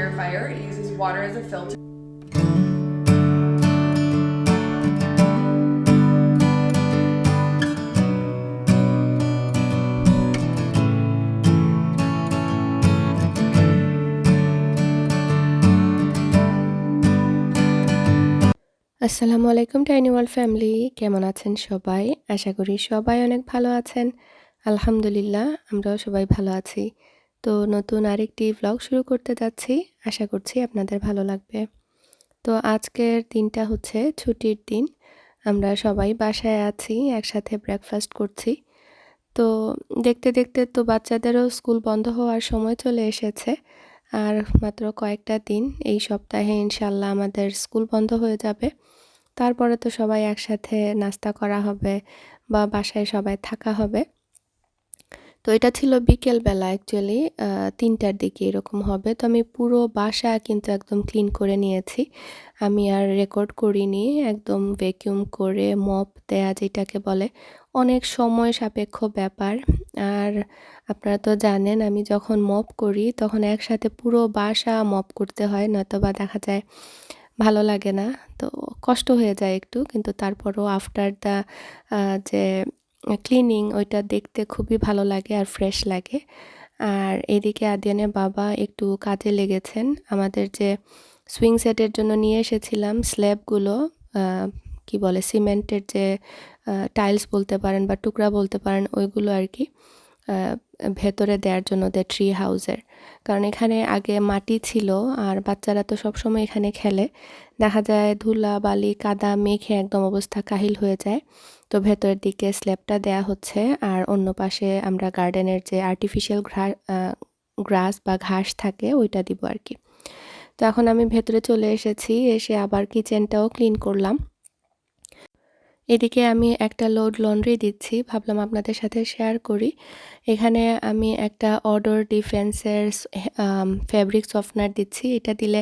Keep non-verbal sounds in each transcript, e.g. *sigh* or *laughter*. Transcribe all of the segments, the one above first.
purifier. It uses water as a filter. আসসালামু আলাইকুম tiny world family কেমন আছেন সবাই আশা করি সবাই অনেক ভালো আছেন আলহামদুলিল্লাহ, আমরাও সবাই ভালো আছি তো নতুন আরেকটি ব্লগ শুরু করতে যাচ্ছি। আশা করছি আপনাদের ভালো লাগবে। তো আজকের দিনটা হচ্ছে ছুটির দিন। আমরা সবাই বাসায় আছি, একসাথে ব্রেকফাস্ট করছি। তো দেখতে দেখতে তো বাচ্চাদেরও স্কুল বন্ধ হওয়ার সময় চলে এসেছে। আর মাত্র কয়েকটা দিন এই সপ্তাহে ইনশাল্লাহ আমাদের স্কুল বন্ধ হয়ে যাবে। তারপরে তো সবাই একসাথে নাস্তা করা হবে বা বাসায় সবাই থাকা হবে। তো এটা ছিল বিকেলবেলা অ্যাকচুয়ালি তিনটার দিকে এরকম হবে। তো আমি পুরো বাসা কিন্তু একদম ক্লিন করে নিয়েছি। আমি আর রেকর্ড করিনি, একদম ভ্যাকিউম করে মপ দেয়া যেটাকে বলে। অনেক সময় সাপেক্ষ ব্যাপার। আর আপনারা তো জানেন, আমি যখন মপ করি, তখন একসাথে পুরো বাসা মপ করতে হয় নয়তো বা দেখা যায় ভালো লাগে না। তো কষ্ট হয়ে যায় একটু, কিন্তু তারপরও আফটার দ্য যে ক্লিনিং ওইটা দেখতে খুবই ভালো লাগে আর ফ্রেশ লাগে। আর এদিকে আদিয়ানের বাবা একটু কাজে লেগেছেন। আমাদের যে সুইং সেটের জন্য নিয়ে এসেছিলাম স্ল্যাবগুলো কি বলে সিমেন্টের যে টাইলস বলতে পারেন বা টুকরা বলতে পারেন, ওইগুলো আর কি ভেতরে দেওয়ার জন্য দে ট্রি হাউসের কারণ এখানে আগে মাটি ছিল আর বাচ্চারা তো সবসময় এখানে খেলে। দেখা যায় ধুলা, বালি, কাদা মেখে একদম অবস্থা কাহিল হয়ে যায়। তো ভেতরের দিকে স্ল্যাবটা দেয়া হচ্ছে আর অন্য পাশে আমরা গার্ডেনের যে আর্টিফিশিয়াল গ্রাস বা ঘাস থাকে ওইটা দিব আর কি। তো এখন আমি ভেতরে চলে এসেছি, এসে আবার কিচেনটাও ক্লিন করলাম। এদিকে আমি একটা লোড লন্ড্রি দিচ্ছি, ভাবলাম আপনাদের সাথে শেয়ার করি। এখানে আমি একটা অর্ডার ডিফেন্সের ফ্যাব্রিক সফটনার দিচ্ছি। এটা দিলে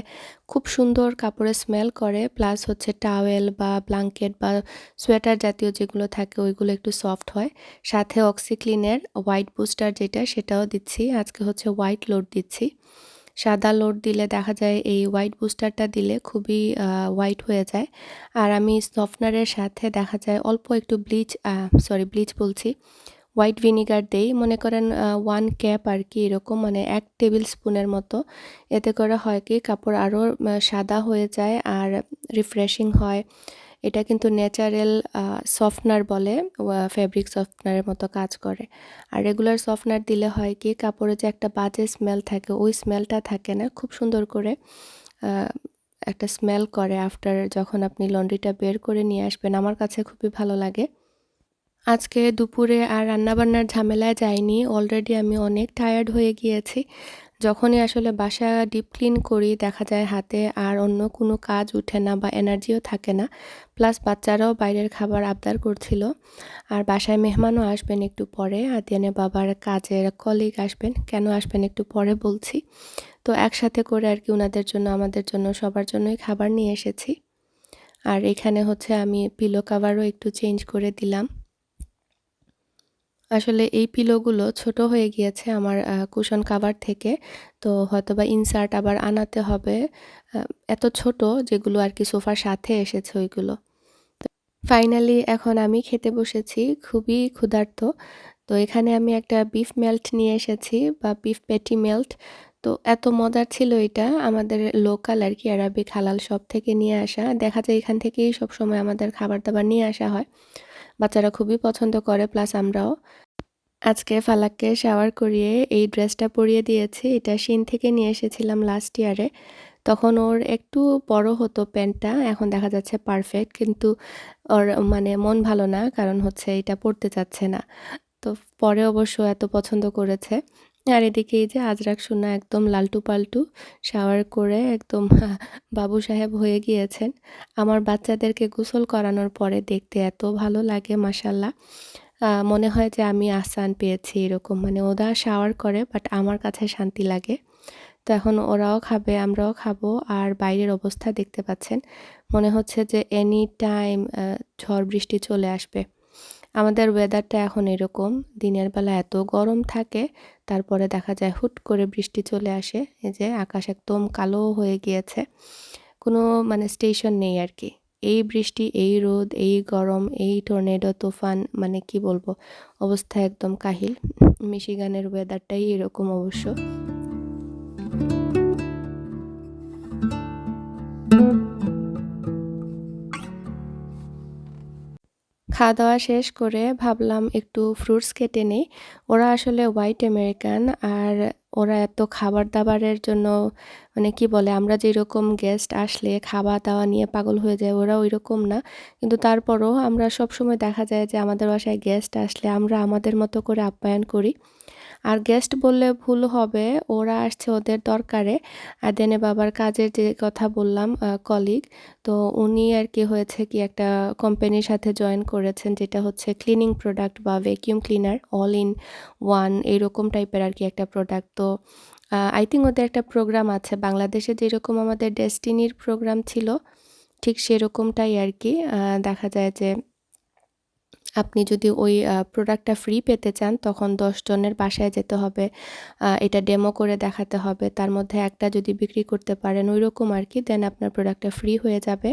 খুব সুন্দর কাপড়ে স্মেল করে প্লাস হচ্ছে টাওয়েল বা ব্লাঙ্কেট বা সোয়েটার জাতীয় যেগুলো থাকে, ওইগুলো একটু সফট হয়। সাথে অক্সিক্লিনের হোয়াইট বুস্টার যেটা, সেটাও দিচ্ছি। আজকে হচ্ছে হোয়াইট লোড দিচ্ছি। সাদা লোড দিলে দেখা যায় এই হোয়াইট বুস্টারটা দিলে খুবই হোয়াইট হয়ে যায়। আর আমি সফটনারের সাথে দেখা যায় অল্প একটু ব্লিচ সরি ব্লিচ বলছি হোয়াইট ভিনিগার দেই। মনে করেন ওয়ান ক্যাপ আর কি এরকম মানে এক টেবিল স্পুনের মতো। এতে করে হয় কি, কাপড় আরও সাদা হয়ে যায় আর রিফ্রেশিং হয়। এটা কিন্তু ন্যাচারাল সফটনার বলে ফ্যাব্রিক সফটনারের মতো কাজ করে। আর রেগুলার সফটনার দিলে হয় কি, কাপড়ে যে একটা বাজে স্মেল থাকে, ওই স্মেলটা থাকে না, খুব সুন্দর করে একটা স্মেল করে আফটার যখন আপনি লন্ড্রিটা বের করে নিয়ে আসবেন। আমার কাছে খুবই ভালো লাগে। আজকে দুপুরে আর রান্নাবান্নার ঝামেলায় যাইনি অলরেডি আমি অনেক টায়ার্ড হয়ে গিয়েছি। যখনই আসলে বাসা ডিপ ক্লিন করি, দেখা যায় হাতে আর অন্য কোনো কাজ উঠে না বা এনার্জিও থাকে না। প্লাস বাচ্চারাও বাইরের খাবার আবদার করছিল। আর বাসায় মেহমানও আসবেন একটু পরে আদিয়ানের বাবার কাজের কলিগ আসবেন। কেন আসবেন একটু পরে বলছি। তো একসাথে করে আর কি ওনাদের জন্য, আমাদের জন্য, সবার জন্যই খাবার নিয়ে এসেছি। আর এখানে হচ্ছে আমি পিলো কাভারও একটু চেঞ্জ করে দিলাম। আসলে এই পিলোগুলো ছোট হয়ে গিয়েছে আমার কুশন কাভার থেকে। তো হয়তো বা ইনসার্ট আবার আনাতে হবে। এত ছোট যেগুলো আর কি সোফার সাথে এসেছে ওইগুলো। ফাইনালি এখন আমি খেতে বসেছি, খুবই ক্ষুধার্ত। তো এখানে আমি একটা বিফ মেল্ট নিয়ে এসেছি বা বিফ পেটি মেল্ট তো এত মজার ছিল এটা। আমাদের লোকাল আর কি আরবিক হালাল সব থেকে নিয়ে আসা। দেখা যায় এখান থেকেই সব সময় আমাদের খাবার দাবার নিয়ে আসা হয়। বাচ্চারা খুবই পছন্দ করে প্লাস আমরাও। আজকে ফালাককে শাওয়ার করিয়ে এই ড্রেসটা পরিয়ে দিয়েছি। এটা শিন থেকে নিয়ে এসেছিলাম লাস্ট ইয়ারে তখন ওর একটু বড় হতো প্যান্টটা, এখন দেখা যাচ্ছে পারফেক্ট কিন্তু ওর মানে মন ভালো না, কারণ হচ্ছে এটা পড়তে চাচ্ছে না। তো পরে অবশ্য এত পছন্দ করেছে। আর এদিকে এই যে আজরাক সোনা একদম লালটু পাল্টু শাওয়ার করে একদম *laughs* বাবু সাহেব হয়ে গিয়েছেন। আমার বাচ্চাদেরকে গোসল করানোর পরে দেখতে এত ভালো লাগে মাসাল্লাহ মনে হয় যে আমি আসান পেয়েছি এরকম। মানে ওরা শাওয়ার করে বাট আমার কাছে শান্তি লাগে। তো এখন ওরাও খাবে, আমরাও খাব। আর বাইরের অবস্থা দেখতে পাচ্ছেন, মনে হচ্ছে যে এনি টাইম ঝড় বৃষ্টি চলে আসবে। আমাদের ওয়েদারটা এখন এরকম। দিনের বেলা এত গরম থাকে, তারপরে দেখা যায় হুট করে বৃষ্টি চলে আসে, এই যে আকাশ একদম কালো হয়ে গিয়েছে। কোনো মানে স্টেশন নেই আর কি এই বৃষ্টি, এই রোদ, এই গরম, এই টর্নেডো তুফান মানে কি বলব, অবস্থা একদম কাহিল। মিশিগানের ওয়েদারটাই এরকম অবশ্য। খাওয়া দাওয়া শেষ করে ভাবলাম একটু ফ্রুটস কেটে নেই। ওরা আসলে হোয়াইট আমেরিকান আর ওরা এত খাবার দাবারের জন্য মানে কি বলে, আমরা যেরকম গেস্ট আসলে খাওয়া দাওয়া নিয়ে পাগল হয়ে যায় ওরা ওই রকম না। কিন্তু তারপরও আমরা সব সময় দেখা যায় যে আমাদের বাসায় গেস্ট আসলে আমরা আমাদের মতো করে আপ্যায়ন করি। আর গেস্ট বললে ভুল হবে, ওরা আসছে ওদের দরকারে। আর দেনে বাবার কাজের যে কথা বললাম কলিগ তো উনি আর কি হয়েছে কি একটা কোম্পানির সাথে জয়েন করেছেন, যেটা হচ্ছে ক্লিনিং প্রোডাক্ট বা vacuum cleaner all in one এইরকম টাইপের আর কি একটা প্রোডাক্ট তো আই থিঙ্ক ওদের একটা প্রোগ্রাম আছে। বাংলাদেশে যেরকম আমাদের ডেস্টিনির প্রোগ্রাম ছিল, ঠিক সেরকমটাই আর কি দেখা যায় যে আপনি যদি ওই প্রোডাক্টটা ফ্রি পেতে চান, তখন জনের বাসায় যেতে হবে। এটা ডেমো করে দেখাতে হবে। তার মধ্যে একটা যদি বিক্রি করতে পারেন ওই রকম আর কি দেন আপনার প্রোডাক্টটা ফ্রি হয়ে যাবে।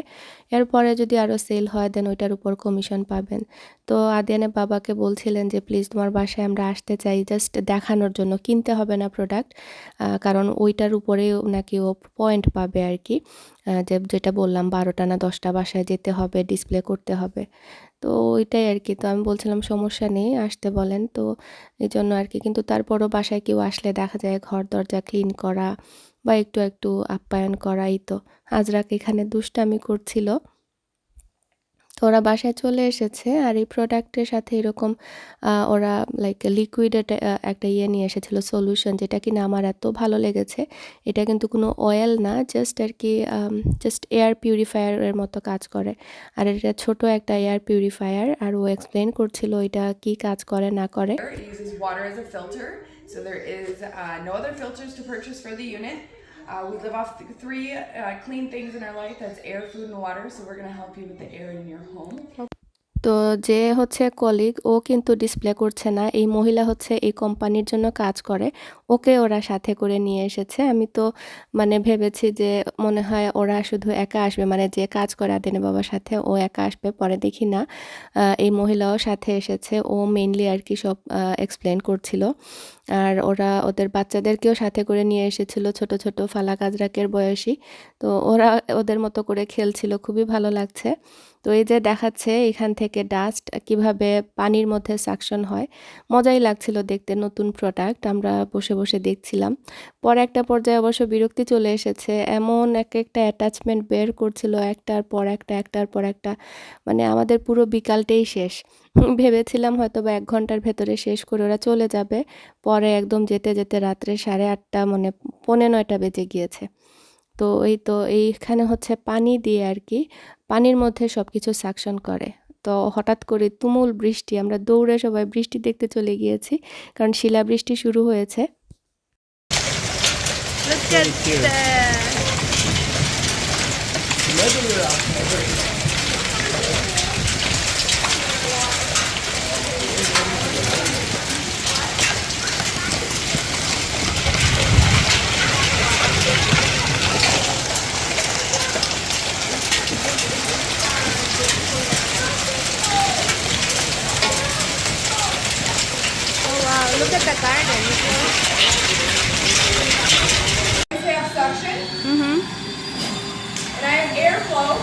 এরপরে যদি আরও সেল হয় দেন ওইটার উপর কমিশন পাবেন। তো আদিয়ানে বাবাকে বলছিলেন যে প্লিজ তোমার বাসায় আমরা আসতে চাই। জাস্ট দেখানোর জন্য। কিনতে হবে না প্রোডাক্ট কারণ ওইটার উপরেও নাকি ও পয়েন্ট পাবে আর কি। যে, যেটা বললাম, বারোটা না দশটা বাসায় যেতে হবে ডিসপ্লে করতে হবে। তো ওইটাই আর কি তো আমি বলছিলাম, সমস্যা নেই, আসতে বলেন। তো এই জন্য আর কি কিন্তু তারপরও বাসায় কেউ আসলে দেখা যায় ঘর দরজা ক্লিন করা বা একটু একটু আপ্যায়ন করাই তো। আজরাক এখানে দুষ্টামি করছিল। তো ওরা বাসায় চলে এসেছে আর এই প্রোডাক্টের সাথে এরকম ওরা লাইক লিকুইড একটা ইয়ে নিয়ে এসেছিল সলিউশন যেটা কিনা আমার এত ভালো লেগেছে। এটা কিন্তু কোনো অয়েল না জাস্ট আর কি জাস্ট এয়ার পিউরিফায়ারের মতো কাজ করে। আর এটা ছোট একটা এয়ার পিউরিফায়ার আর ও এক্সপ্লেন করছিল এটা কি কাজ করে না করে। So there is uh, no other filters to purchase for the unit. Uh, we live off th- three uh, clean things in our life that's air, food, and water. So we're going to help you with the air in your home. তো যে হচ্ছে colleague ও কিন্তু display করছে না। এই মহিলা হচ্ছে এই কোম্পানির জন্য কাজ করে। ওকে ওরা সাথে করে নিয়ে এসেছে। আমি তো মানে ভেবেছি যে মনে হয় ওরা শুধু একা আসবে। মানে যে কাজ করে আদিনে বাবার সাথে, ও একা আসবে, পরে দেখি না। এই মহিলাও সাথে এসেছে। ও মেইনলি আর কি সব এক্সপ্লেন করছিল। আর ওরা ওদের বাচ্চাদেরকেও সাথে করে নিয়ে এসেছিল। ছোট ছোট ফালা কাজরাকের বয়সী। তো ওরা ওদের মতো করে খেলছিল। খুবই ভালো লাগছে। তো এই যে দেখাচ্ছে এখান থেকে ডাস্ট কীভাবে পানির মধ্যে সাকশন হয়, মজাই লাগছিল দেখতে নতুন প্রোডাক্ট আমরা বসে বসে দেখছিলাম। পরে একটা পর্যায়ে অবশ্য বিরক্তি চলে এসেছে, এমন এক একটা অ্যাটাচমেন্ট বের করছিল একটার পর একটা, একটার পর একটা মানে আমাদের পুরো বিকালটাই শেষ। ভেবেছিলাম হয়তো বা এক ঘণ্টার ভেতরে শেষ করে ওরা চলে যাবে, পরে একদম যেতে যেতে রাত্রে সাড়ে আটটা মানে পৌনে নয়টা বেজে গিয়েছে। তো এই তো এইখানে হচ্ছে পানি দিয়ে আর কি পানির মধ্যে সব কিছু সাকশন করে তো হঠাৎ করে তুমুল বৃষ্টি, আমরা দৌড়ে সবাই বৃষ্টি দেখতে চলে গিয়েছি কারণ শিলা বৃষ্টি শুরু হয়েছে Look at that. Look at the garden. I have suction Mm-hmm. and I have airflow.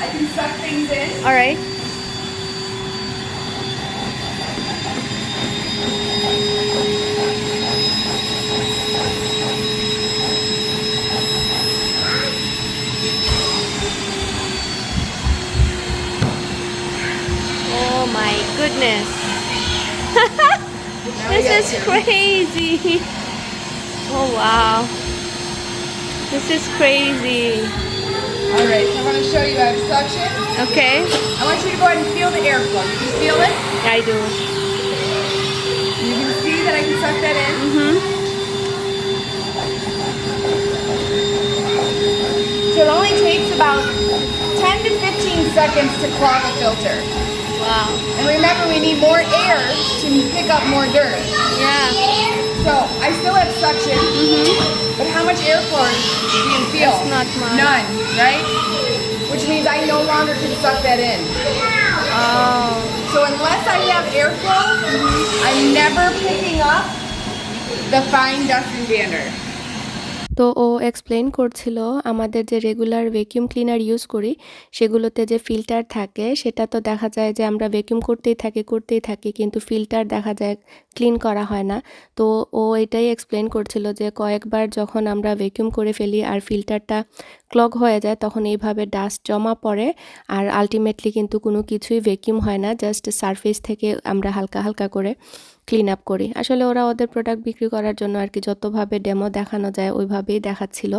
I can suck things in. All right. Oh my goodness. *laughs* this is crazy. Oh wow. This is crazy. All right, so I'm going to show you. I have suction. Okay, I want you to go ahead and feel the airflow. Can you feel it? I do. You can see that I can suck that in. Mm-hmm. So it only takes about 10 to 15 seconds to clog a filter. Wow. And remember, we need more air to pick up more dirt. Yeah. So I still have suction, mm-hmm. but how much airflow do you feel? It's not much. None, right? Which means I no longer can suck that in. Oh. So unless I have airflow, I'm never picking up the fine dust and dander. তো ও explain করছিল, আমাদের যে regular vacuum cleaner use করি, সেগুলোতে যে filter থাকে, সেটা তো দেখা যায় যে আমরা ভ্যাকিউম করতেই থাকি করতেই থাকি, কিন্তু ফিল্টার দেখা যায় ক্লিন করা হয় না। তো ও এটাই এক্সপ্লেন করছিল যে কয়েকবার যখন আমরা ভ্যাকিউম করে ফেলি আর ফিল্টারটা ক্লগ হয়ে যায়, তখন এইভাবে ডাস্ট জমা পড়ে আর আলটিমেটলি কিন্তু কোনো কিছুই ভ্যাকিউম হয় না জাস্ট সারফেস থেকে আমরা হালকা হালকা করে ক্লিন আপ করি। আসলে ওরা ওদের প্রোডাক্ট বিক্রি করার জন্য আর কি যতভাবে ডেমো দেখানো যায়, ওইভাবেই দেখাচ্ছিল।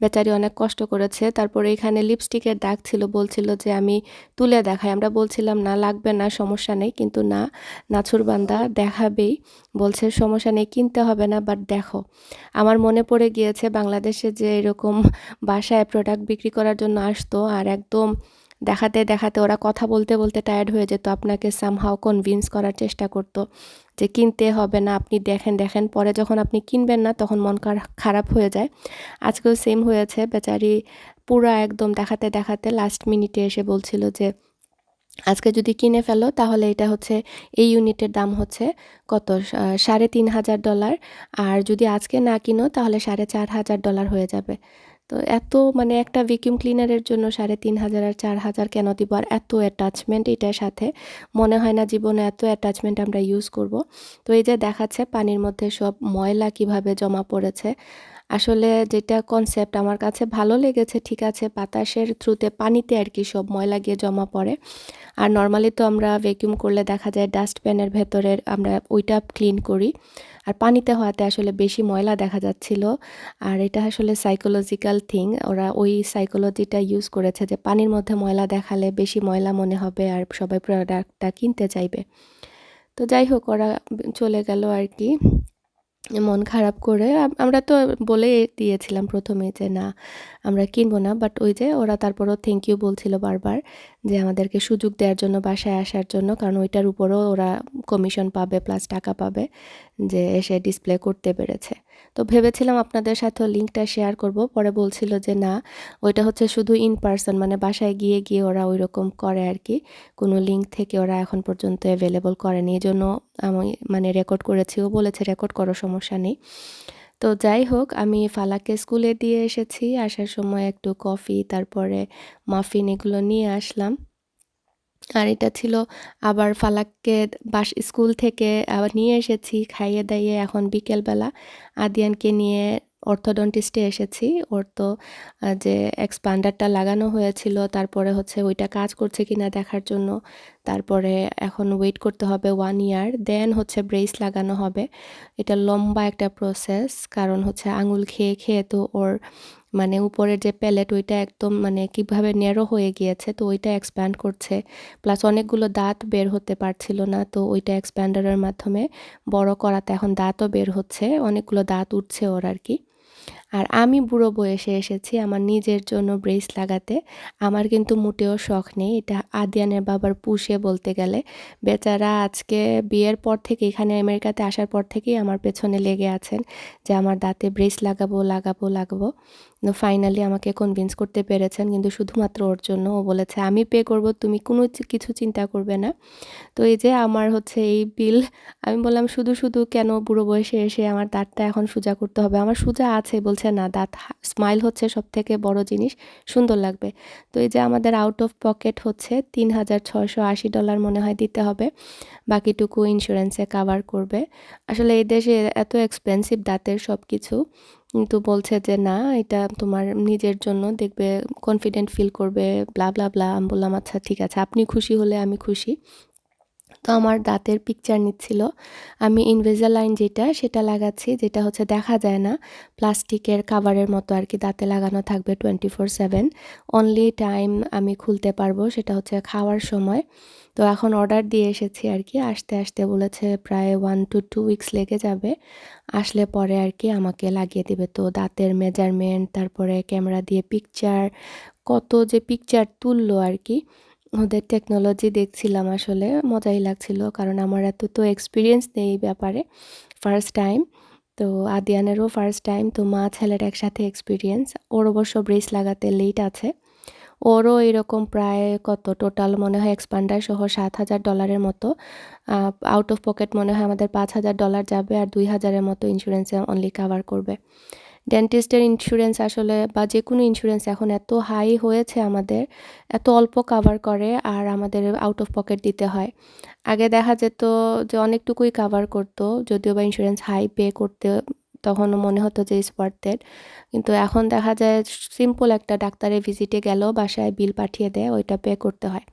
বেচারি অনেক কষ্ট করেছে। তারপরে এখানে লিপস্টিকের দাগ ছিল, বলছিল যে আমি তুলে দেখাই। আমরা বলছিলাম, না, লাগবে না, সমস্যা নেই। কিন্তু না নাছুরবান্দা দেখাবেই বলছে, সমস্যা নেই, কিনতে হবে না বাট দেখো। আমার মনে পড়ে গিয়েছে বাংলাদেশে যে এরকম বাসায় প্রোডাক্ট বিক্রি করার জন্য আসতো আর একদম দেখাতে দেখাতে ওরা কথা বলতে বলতে টায়ার্ড হয়ে যেত। আপনাকে সামহাও কনভিন্স করার চেষ্টা করতো যে কিনতে হবে না, আপনি দেখেন দেখেন। পরে যখন আপনি কিনবেন না, তখন মন খারা- খারাপ হয়ে যায়। আজকেও সেম হয়েছে। বেচারি পুরা একদম দেখাতে দেখাতে লাস্ট মিনিটে এসে বলছিল যে আজকে যদি কিনে ফেলো, তাহলে এটা হচ্ছে, এই ইউনিটের দাম হচ্ছে কত? সাড়ে তিন হাজার ডলার। আর যদি আজকে না কিনো, তাহলে সাড়ে চার হাজার ডলার হয়ে যাবে। তো এত মানে একটা ভ্যাকিউম ক্লিনারের জন্য সাড়ে তিন হাজার আর চার হাজার কেন দিব? আর এত অ্যাটাচমেন্ট এটার সাথে। মনে হয় না জীবনে এত অ্যাটাচমেন্ট আমরা ইউজ করব। তো এই যে দেখাচ্ছে পানির মধ্যে সব ময়লা কীভাবে জমা পড়েছে। আসলে যেটা কনসেপ্ট আমার কাছে ভালো লেগেছে, ঠিক আছে, বাতাসের থ্রুতে পানিতে আর কি সব ময়লা গিয়ে জমা পড়ে। আর নর্মালি তো আমরা ভ্যাকিউম করলে দেখা যায় ডাস্টবিনের ভেতরের আমরা ওইটা ক্লিন করি। আর পানিতে হওয়াতে আসলে বেশি ময়লা দেখা যাচ্ছিল। আর এটা আসলে সাইকোলজিক্যাল থিং ওরা ওই সাইকোলজিটা ইউজ করেছে যে পানির মধ্যে ময়লা দেখালে বেশি ময়লা মনে হবে আর সবাই প্রোডাক্টটা কিনতে চাইবে। তো যাই হোক, ওরা চলে গেল আর কি। মন খারাপ করে আমরা তো বলে দিয়েছিলাম প্রথমে যে না, আমরা কিনবো না বাট ওই যে ওরা তারপরও থ্যাংক ইউ বলছিল বারবার যে আমাদেরকে সুযোগ দেওয়ার জন্য বাসায় আসার জন্য, কারণ ওইটার উপরও ওরা কমিশন পাবে প্লাস টাকা পাবে যে এসে ডিসপ্লে করতে পেরেছে। তো ভেবেছিলাম আপনাদের সাথেও লিঙ্কটা শেয়ার করব। পরে বলছিল যে না, ওইটা হচ্ছে শুধু ইন পার্সন মানে বাসায় গিয়ে গিয়ে ওরা ওই রকম করে আর কি। কোনো লিঙ্ক থেকে ওরা এখন পর্যন্ত অ্যাভেলেবল করেনি। এই জন্য আমি মানে রেকর্ড করেছি। ও বলেছে রেকর্ড করো, সমস্যা নেই। তো যাই হোক, আমি ফালাকে স্কুলে দিয়ে এসেছি। আসার সময় একটু কফি তারপরে মাফিন এগুলো নিয়ে আসলাম। আর এটা ছিল আবার ফালাককে বাস স্কুল থেকে আবার নিয়ে এসেছি খাইয়ে দাইয়ে এখন বিকেলবেলা। আদিয়ানকে নিয়ে অর্থোডন্টিস্টে এসেছি। ওর তো যে এক্সপান্ডারটা লাগানো হয়েছিল, তারপরে হচ্ছে ওইটা কাজ করছে কিনা দেখার জন্য। তারপরে এখন ওয়েট করতে হবে ওয়ান ইয়ার দেন হচ্ছে ব্রেস লাগানো হবে। এটা লম্বা একটা প্রসেস কারণ হচ্ছে আঙুল খেয়ে খেয়ে তো ওর মানে উপরের যে প্যালেট ওইটা একদম মানে কীভাবে নেরো হয়ে গিয়েছে, তো ওইটা এক্সপ্যান্ড করছে। প্লাস অনেকগুলো দাঁত বের হতে পারছিল না, তো ওইটা এক্সপ্যান্ডারের মাধ্যমে বড় করাতে এখন দাঁতও বের হচ্ছে, অনেকগুলো দাঁত উঠছে ওর আর কি। আর আমি বুড়ো বয়সে এসেছি আমার নিজের জন্য ব্রেস লাগাতে। আমার কিন্তু মোটেও শখ নেই। এটা আদিয়ানের বাবার পুষে বলতে গেলে। বেচারা আজকে বিয়ের পর থেকে এখানে আমেরিকাতে আসার পর থেকেই আমার পেছনে লেগে আছেন যে আমার দাঁতে ব্রেস লাগাবো লাগাবো লাগাবো। ফাইনালি আমাকে কনভিন্স করতে পেরেছেন কিন্তু শুধুমাত্র ওর জন্য। ও বলেছে, আমি পে করব, তুমি কোনো কিছু চিন্তা করবে না। তো এই যে আমার হচ্ছে এই বিল আমি বললাম, শুধু শুধু কেন বুড়ো বয়সে এসে আমার দাঁতটা এখন সোজা করতে হবে? আমার সোজা আছে, বলছে না দাঁত স্মাইল হচ্ছে সব থেকে বড় জিনিস, সুন্দর লাগবে। তো এই যে আমাদের আউট অফ পকেট হচ্ছে তিন হাজার ছয়শো আশি ডলার মনে হয় দিতে হবে। বাকিটুকু ইন্স্যুরেন্সে কাভার করবে। আসলে এই দেশে এত এক্সপেন্সিভ দাঁতের সব কিছু কিন্তু বলছে যে, না, এটা তোমার নিজের জন্য দেখবে কনফিডেন্ট ফিল করবে ব্লা ব্লা ব্লা আমি বললাম আচ্ছা ঠিক আছে, আপনি খুশি হলে আমি খুশি। তো আমার দাঁতের পিকচার নিচ্ছিল। আমি ইনভেজালাইন যেটা, সেটা লাগাচ্ছি, যেটা হচ্ছে দেখা যায় না। প্লাস্টিকের কাভারের মতো আর কি দাঁতে লাগানো থাকবে twenty four seven only time আমি খুলতে পারব, সেটা হচ্ছে খাওয়ার সময়। তো এখন অর্ডার দিয়ে এসেছি আর কি, আসতে আসতে বলেছে প্রায় ওয়ান টু টু উইকস লেগে যাবে। আসলে পরে আর কি আমাকে লাগিয়ে দিবে। তো দাঁতের মেজারমেন্ট তারপরে ক্যামেরা দিয়ে পিকচার কত যে পিকচার তুললো আর কি ওদের টেকনোলজি দেখছিলাম আসলে, মজাই লাগছিল। কারণ আমার এত তো এক্সপিরিয়েন্স নেই এই ব্যাপারে ফার্স্ট টাইম তো আদিয়ানেরও ফার্স্ট টাইম তো মা ছেলের একসাথে এক্সপিরিয়েন্স ওর অবশ্য ব্রেস লাগাতে লেট আছে। ওরও এরকম প্রায় কত? টোটাল মনে হয় এক্সপান্ডার সহ সাত হাজার ডলারের মতো। আউট অফ পকেট মনে হয় আমাদের পাঁচ হাজার ডলার যাবে আর দুই হাজারের মতো ইন্স্যুরেন্সে অনলি কাভার করবে। ডেন্টিস্টের ইন্স্যুরেন্স আসলে বা যে কোনো ইন্স্যুরেন্স এখন এত হাই হয়েছে আমাদের, এত অল্প কাভার করে আর আমাদের আউট অফ পকেট দিতে হয়। আগে দেখা যেত যে অনেকটুকুই কাভার করতো, যদিও বা ইন্স্যুরেন্স হাই পে করতে তখন মনে হতো যে স্পটেড কিন্তু এখন দেখা যায় সিম্পল একটা ডাক্তারের ভিজিটে গেল বাসায় বিল পাঠিয়ে দেয়, ওইটা পে করতে হয়।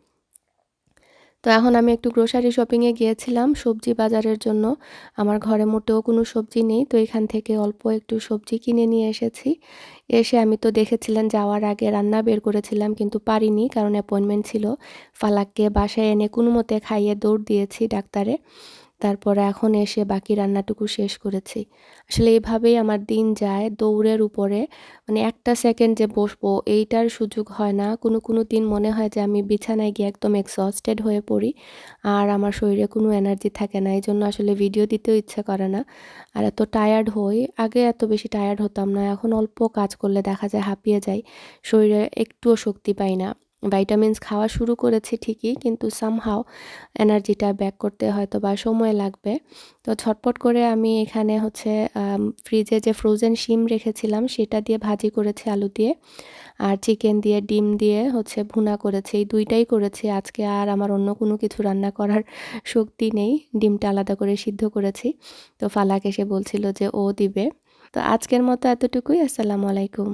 তো এখন আমি একটু গ্রোসারি শপিংয়ে গিয়েছিলাম সবজি বাজারের জন্য। আমার ঘরে মোটেও কোনো সবজি নেই, তো এখান থেকে অল্প একটু সবজি কিনে নিয়ে এসেছি। এসে আমি তো দেখেছিলেন যাওয়ার আগে রান্না বের করেছিলাম, কিন্তু পারিনি কারণ অ্যাপয়েন্টমেন্ট ছিল। ফালাককে বাসায় এনে কোনো মতে খাইয়ে দৌড় দিয়েছি ডাক্তারে। তারপরে এখন এসে বাকি রান্নাটুকু শেষ করেছি। আসলে এভাবেই আমার দিন যায় দৌড়ের উপরে। মানে একটা সেকেন্ড যে বসবো, এইটার সুযোগ হয় না। কোনো কোনো দিন মনে হয় যে আমি বিছানায় গিয়ে একদম এক্সস্টেড হয়ে পড়ি আর আমার শরীরে কোনো এনার্জি থাকে না। এই জন্য আসলে ভিডিও দিতেও ইচ্ছে করে না। আর এত টায়ার্ড হই, আগে এত বেশি টায়ার্ড হতাম না। এখন অল্প কাজ করলে দেখা যায় হাঁপিয়ে যাই। শরীরে একটুও শক্তি পাই না। ভাইটামিনস খাওয়া শুরু করেছি ঠিকই, কিন্তু সামহাও এনার্জিটা ব্যাক করতে হয়তো বা সময় লাগবে। তো ছটপট করে আমি এখানে হচ্ছে ফ্রিজে যে ফ্রোজেন শিম রেখেছিলাম, সেটা দিয়ে ভাজি করেছি আলু দিয়ে। আর চিকেন দিয়ে, ডিম দিয়ে হচ্ছে ভুনা করেছি, এই দুইটাই করেছি। আজকে আর আমার অন্য কোনো কিছু রান্না করার শক্তি নেই, ডিমটা আলাদা করে সিদ্ধ করেছি। তো ফালাক এসে বলছিল যে ও দিবে। তো আজকের মতো এতটুকুই, আসসালামু আলাইকুম।